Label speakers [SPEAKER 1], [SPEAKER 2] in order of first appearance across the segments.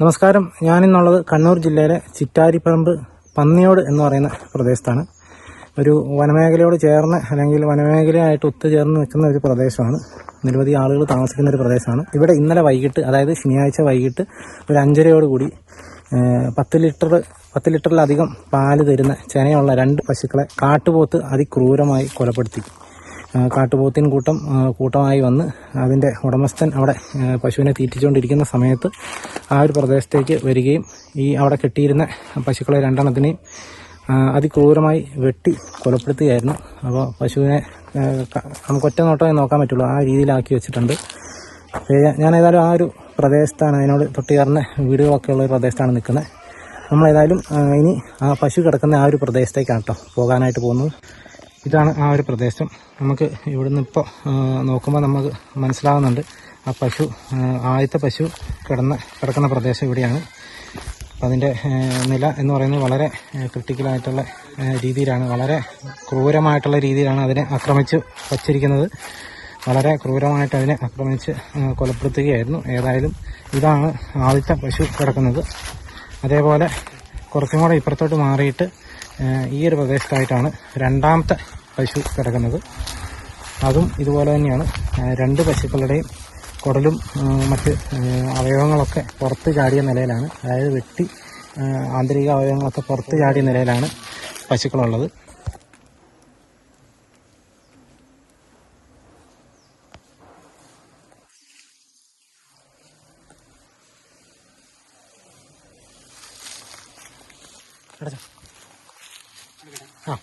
[SPEAKER 1] നമസ്കാരം. ഞാനിന്നുള്ളത് കണ്ണൂർ ജില്ലയിലെ ചിറ്റാരിപ്പറമ്പ് പന്നിയോട് എന്ന് പറയുന്ന പ്രദേശത്താണ്. ഒരു വനമേഖലയോട് ചേർന്ന് അല്ലെങ്കിൽ വനമേഖലയായിട്ട് ഒത്തുചേർന്ന് നിൽക്കുന്ന ഒരു പ്രദേശമാണ്. നിരവധി ആളുകൾ താമസിക്കുന്ന ഒരു പ്രദേശമാണ്. ഇവിടെ ഇന്നലെ വൈകിട്ട് അതായത് ശനിയാഴ്ച വൈകിട്ട് ഒരു അഞ്ചരയോട് കൂടി പത്ത് ലിറ്റർ പത്ത് ലിറ്ററിലധികം പാൽ തരുന്ന ചെനയുള്ള രണ്ട് പശുക്കളെ കാട്ടുപോത്ത് അതിക്രൂരമായി കൊലപ്പെടുത്തി. കാട്ടുപോത്തിൻ കൂട്ടം കൂട്ടമായി വന്ന് അതിന്റെ ഉടമസ്ഥൻ അവിടെ പശുവിനെ തീറ്റിച്ചുകൊണ്ടിരിക്കുന്ന സമയത്ത് ആ ഒരു പ്രദേശത്തേക്ക് വരികയും ഈ അവിടെ കെട്ടിയിരുന്ന പശുക്കളെ രണ്ടെണ്ണത്തിനെയും അതിക്രൂരമായി വെട്ടി കൊലപ്പെടുത്തുകയായിരുന്നു. അപ്പോൾ പശുവിനെ നമുക്ക് ഒറ്റ നോട്ടമേ നോക്കാൻ പറ്റുള്ളൂ. ആ രീതിയിലാക്കി വെച്ചിട്ടുണ്ട്. ഞാൻ ഏതായാലും ആ ഒരു പ്രദേശത്താണ് അതിനോട് തൊട്ട് ചേർന്ന വീടുകളൊക്കെ ഉള്ള ഒരു പ്രദേശത്താണ് നിൽക്കുന്നത്. നമ്മളേതായാലും ഇനി ആ പശു കിടക്കുന്ന ആ ഒരു പ്രദേശത്തേക്കാണ് കേട്ടോ പോകാനായിട്ട് പോകുന്നത്. ഇതാണ് ആ ഒരു പ്രദേശം. നമുക്ക് ഇവിടുന്ന് ഇപ്പോൾ നോക്കുമ്പോൾ നമുക്ക് മനസ്സിലാവുന്നുണ്ട്. ആ പശു ആദ്യത്തെ പശു കിടന്ന കിടക്കുന്ന പ്രദേശം ഇവിടെയാണ്. അപ്പം അതിന്റെ നില എന്ന് പറയുന്നത് വളരെ ക്രിട്ടിക്കലായിട്ടുള്ള രീതിയിലാണ്. വളരെ ക്രൂരമായിട്ടുള്ള രീതിയിലാണ് അതിനെ ആക്രമിച്ച് വച്ചിരിക്കുന്നത്. വളരെ ക്രൂരമായിട്ട് അതിനെ ആക്രമിച്ച് കൊലപ്പെടുത്തുകയായിരുന്നു. ഏതായാലും ഇതാണ് ആദ്യത്തെ പശു കിടക്കുന്നത്. അതേപോലെ കുറച്ചും കൂടെ ഇപ്പുറത്തോട്ട് മാറിയിട്ട് ഈ ഒരു പ്രദേശത്തായിട്ടാണ് രണ്ടാമത്തെ പശു കിടക്കുന്നത്. അതും ഇതുപോലെ തന്നെയാണ്. രണ്ട് പശുക്കളുടെയും കുടലും മറ്റ് അവയവങ്ങളൊക്കെ പുറത്ത് ചാടിയ നിലയിലാണ്. അതായത് വെട്ടി ആന്തരിക അവയവങ്ങളൊക്കെ പുറത്ത് ചാടിയ നിലയിലാണ് പശുക്കളുള്ളത്. അടച്ചോ. ആ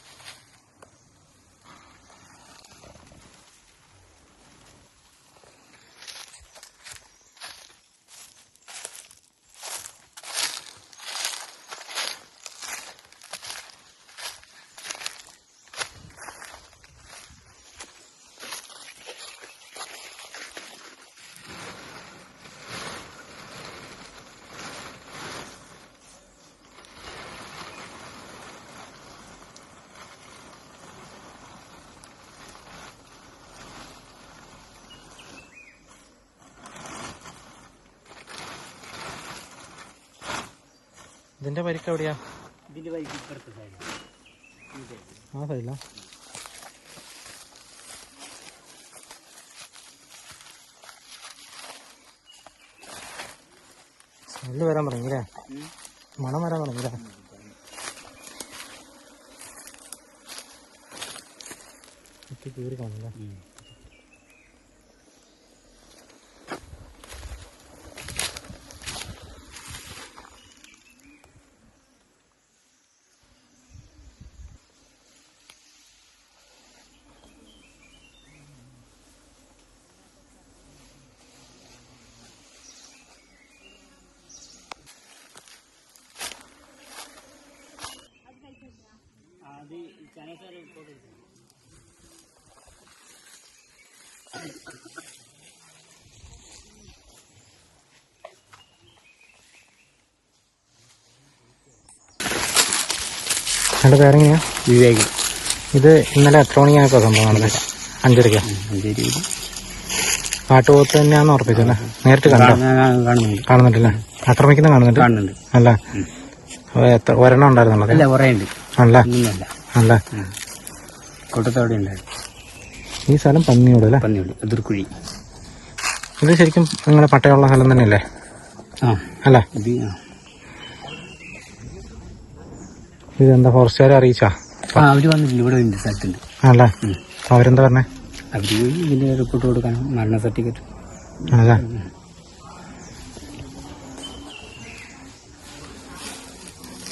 [SPEAKER 1] ഇതിന്റെ പരിക്ക് എവിടെയാ?
[SPEAKER 2] ഇതിന്റെ ഇപ്പുറത്തെ സൈഡ്
[SPEAKER 1] ആ സൈഡില്ല സ്മെല്ല് വരാൻ തുടങ്ങിയില്ലേ? മണം വരാൻ തുടങ്ങിയില്ലേ? കീറി കാണില്ല എന്റെ പേരെങ്ങനെയാ
[SPEAKER 2] വിവേക്.
[SPEAKER 1] ഇത് ഇന്നലെ എത്ര മണിക്കാണ് സംഭവം നടന്നത് അഞ്ചരയ്ക്ക്
[SPEAKER 2] പാട്ടുപോത്ത്
[SPEAKER 1] കാട്ടുപോത്ത് തന്നെയാന്ന് ഉറപ്പിച്ചല്ലേ നേരിട്ട് കണ്ടോ?
[SPEAKER 2] കാണുന്നുണ്ട്.
[SPEAKER 1] കാണുന്നുണ്ടല്ലേ? ആക്രമിക്കുന്ന കാണുന്നുണ്ട്?
[SPEAKER 2] കാണുന്നുണ്ട്.
[SPEAKER 1] അല്ല. എത്ര ഒരെണ്ണം ഉണ്ടായിരുന്നുള്ളത്
[SPEAKER 2] അല്ല? കുറേ ഉണ്ട്
[SPEAKER 1] അല്ല. അല്ല?
[SPEAKER 2] കൂട്ടത്തോടെ ഉണ്ടായിരുന്നു
[SPEAKER 1] ഈ സ്ഥലം പന്നിയോട് അല്ലേ?
[SPEAKER 2] പന്നിയോട് എതിർക്കുഴി.
[SPEAKER 1] ഇത് ശരിക്കും നിങ്ങളെ പട്ടയമുള്ള സ്ഥലം തന്നെയല്ലേ?
[SPEAKER 2] ആ.
[SPEAKER 1] അല്ല?
[SPEAKER 2] ഇത് ആ.
[SPEAKER 1] എന്താ ഫോറസ്റ്റുകാരെ അറിയിച്ചാ?
[SPEAKER 2] ആ അവർ വന്നിട്ടില്ല ഇവിടെ ഉണ്ട് സ്ഥലത്തുണ്ട്.
[SPEAKER 1] അല്ല അവരെന്താ പറഞ്ഞേ?
[SPEAKER 2] അവർ ഇതിന്റെ റിപ്പോർട്ട് കൊടുക്കണം മരണ സർട്ടിഫിക്കറ്റ്
[SPEAKER 1] അല്ല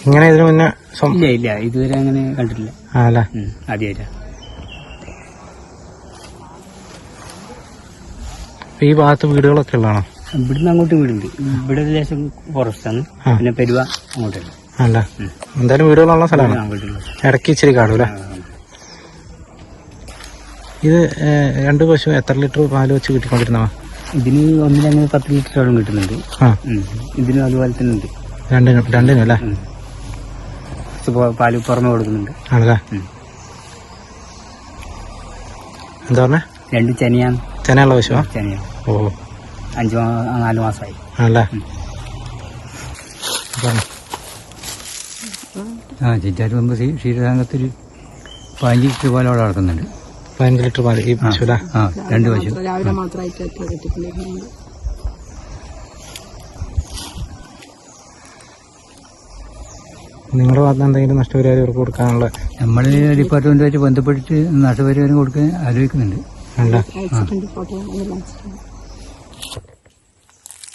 [SPEAKER 1] ഇങ്ങനെ ഇതിനു മുന്നേ
[SPEAKER 2] ഇല്ല ഇല്ല. ഇതുവരെ അങ്ങനെ കണ്ടിട്ടില്ല.
[SPEAKER 1] ആ, അല്ല
[SPEAKER 2] ആദ്യമായിട്ടാ.
[SPEAKER 1] ഈ ഭാഗത്ത് വീടുകളൊക്കെ ഉള്ളതാണോ?
[SPEAKER 2] ഇവിടുന്ന് അങ്ങോട്ട് വീടുണ്ട്. ഇവിടെ ലേശം ഫോറസ്റ്റ് ആണ്.
[SPEAKER 1] ആ.
[SPEAKER 2] പിന്നെ പെരുവ അങ്ങോട്ടല്ല.
[SPEAKER 1] അല്ല എന്തായാലും വീടുകളുള്ള സ്ഥലമാണ്. ഇടയ്ക്ക് ഇച്ചിരി കാണൂല ഇത് ഏ, രണ്ട് പശു എത്ര ലിറ്റർ പാൽ വെച്ച് കിട്ടിക്കൊണ്ടിരുന്നവ
[SPEAKER 2] ഇതിന് ഒന്നിലങ്ങനെ പത്ത് ലിറ്ററോളം കിട്ടുന്നുണ്ട്. ഇതിനും അതുപോലെ തന്നെ ഉണ്ട്.
[SPEAKER 1] രണ്ടിനും രണ്ടിനും അല്ലേ.
[SPEAKER 2] കുറച്ച് പാൽ പുറമെ കൊടുക്കുന്നുണ്ട്.
[SPEAKER 1] ആണല്ലേ? എന്താ പറഞ്ഞ?
[SPEAKER 2] രണ്ട് ചെനയാണ്.
[SPEAKER 1] ചെനയുള്ള പശുവാ
[SPEAKER 2] ചെനയാണ്.
[SPEAKER 1] ഓ.
[SPEAKER 2] അഞ്ചു നാല് മാസമായി.
[SPEAKER 1] ആണല്ലേ?
[SPEAKER 3] ആ ചിറ്റാറ്റ് മുമ്പ് ക്ഷീരസാംഗത്തിൽ പതിനഞ്ച് ലിറ്റർ പാൽ അവിടെ നടക്കുന്നുണ്ട്.
[SPEAKER 1] പതിനഞ്ച് ലിറ്റർ പാൽ ഈ പശുല
[SPEAKER 3] ആ രണ്ട് പശു.
[SPEAKER 4] രാവിലെ മാത്രമായിട്ട്
[SPEAKER 1] നിങ്ങളുടെ ഭാഗത്ത് എന്തെങ്കിലും നഷ്ടപരിഹാരം ഇവർക്ക് കൊടുക്കാനുള്ള
[SPEAKER 3] നമ്മൾ ഡിപ്പാർട്ട്മെന്റുമായിട്ട് ബന്ധപ്പെട്ടിട്ട് നഷ്ടപരിഹാരം കൊടുക്കാൻ ആലോചിക്കുന്നുണ്ട്.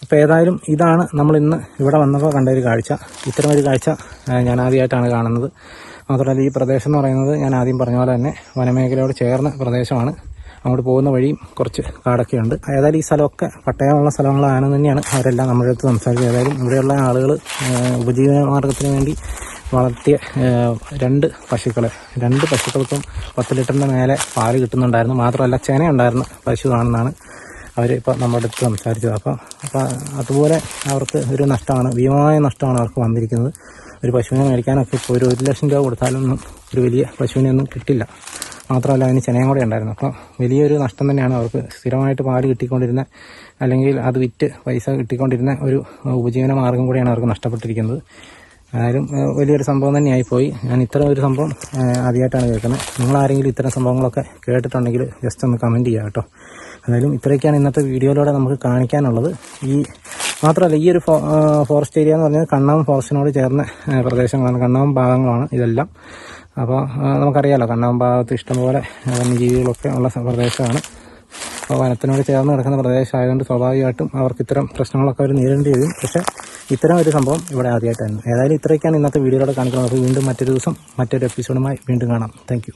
[SPEAKER 1] അപ്പോൾ ഏതായാലും ഇതാണ് നമ്മൾ ഇന്ന് ഇവിടെ വന്നപ്പോൾ കണ്ട ഒരു കാഴ്ച. ഇത്തരം ഒരു കാഴ്ച ഞാൻ ആദ്യമായിട്ടാണ് കാണുന്നത്. മാത്രമല്ല ഈ പ്രദേശം എന്ന് പറയുന്നത് ഞാൻ ആദ്യം പറഞ്ഞ പോലെ തന്നെ വനമേഖലയോട് ചേർന്ന പ്രദേശമാണ്. അങ്ങോട്ട് പോകുന്ന വഴിയും കുറച്ച് കാടൊക്കെ ഉണ്ട്. ഏതായാലും ഈ സ്ഥലമൊക്കെ പട്ടയമുള്ള സ്ഥലങ്ങളാണെന്ന് തന്നെയാണ്. അവരെല്ലാം നമ്മുടെ അടുത്ത് സംസാരിച്ചത് ഏതായാലും ഇവിടെയുള്ള ആളുകൾ ഉപജീവന മാർഗത്തിന് വേണ്ടി വളർത്തിയ രണ്ട് പശുക്കളെ രണ്ട് പശുക്കൾക്കും പത്ത് ലിറ്ററിന്റെ മേലെ പാൽ കിട്ടുന്നുണ്ടായിരുന്നു. മാത്രമല്ല ചെനയുണ്ടായിരുന്ന പശുവാണെന്നാണ് അവർ ഇപ്പോൾ നമ്മുടെ അടുത്ത് സംസാരിച്ചത്. അപ്പം അപ്പം അതുപോലെ അവർക്ക് ഒരു നഷ്ടമാണ് ഭീമമായ നഷ്ടമാണ് അവർക്ക് വന്നിരിക്കുന്നത്. ഒരു പശുവിനെ മേടിക്കാനൊക്കെ ഇപ്പോൾ ഒരു ഒരു ലക്ഷം രൂപ കൊടുത്താലൊന്നും ഒരു വലിയ പശുവിനെ ഒന്നും കിട്ടില്ല. മാത്രമല്ല അതിന് ചെനയും കൂടെ ഉണ്ടായിരുന്നു. അപ്പോൾ വലിയൊരു നഷ്ടം തന്നെയാണ് അവർക്ക് സ്ഥിരമായിട്ട് പാൽ കിട്ടിക്കൊണ്ടിരുന്ന അല്ലെങ്കിൽ അത് വിറ്റ് പൈസ കിട്ടിക്കൊണ്ടിരുന്ന ഒരു ഉപജീവന മാർഗം കൂടിയാണ് അവർക്ക് നഷ്ടപ്പെട്ടിരിക്കുന്നത്. ആരും വലിയൊരു സംഭവം തന്നെയായി പോയി ഞാൻ ഇത്തരം ഒരു സംഭവം ആദ്യമായിട്ടാണ് കേൾക്കുന്നത്. നിങ്ങളാരെങ്കിലും ഇത്തരം സംഭവങ്ങളൊക്കെ കേട്ടിട്ടുണ്ടെങ്കിൽ ജസ്റ്റ് ഒന്ന് കമന്റ് ചെയ്യുക കേട്ടോ. എന്തായാലും ഇത്രയൊക്കെയാണ് ഇന്നത്തെ വീഡിയോയിലൂടെ നമുക്ക് കാണിക്കാനുള്ളത്. ഈ മാത്രമല്ല ഈ ഒരു ഫോറസ്റ്റ് ഏരിയ എന്ന് പറഞ്ഞാൽ കണ്ണാവും ഫോറസ്റ്റിനോട് ചേർന്ന പ്രദേശങ്ങളാണ്. കണ്ണാവും ഭാഗങ്ങളാണ് ഇതെല്ലാം. അപ്പോൾ നമുക്കറിയാലോ കണ്ണാം ഭാഗത്ത് ഇഷ്ടംപോലെ വന്യജീവികളൊക്കെ ഉള്ള പ്രദേശമാണ്. അപ്പോൾ വനത്തിനോട് ചേർന്ന് കിടക്കുന്ന പ്രദേശമായതുകൊണ്ട് സ്വാഭാവികമായിട്ടും അവർക്ക് ഇത്തരം പ്രശ്നങ്ങളൊക്കെ അവർ നേരിടേണ്ടി വരും. പക്ഷേ ഇത്തരം ഒരു സംഭവം ഇവിടെ ആദ്യമായിട്ടായിരുന്നു ഏതായാലും ഇത്രയൊക്കെയാണ് ഇന്നത്തെ വീഡിയോയിലൂടെ കാണിക്കുന്നത്. അപ്പോൾ വീണ്ടും മറ്റൊരു ദിവസം മറ്റൊരു എപ്പിസോഡുമായി വീണ്ടും കാണാം. താങ്ക്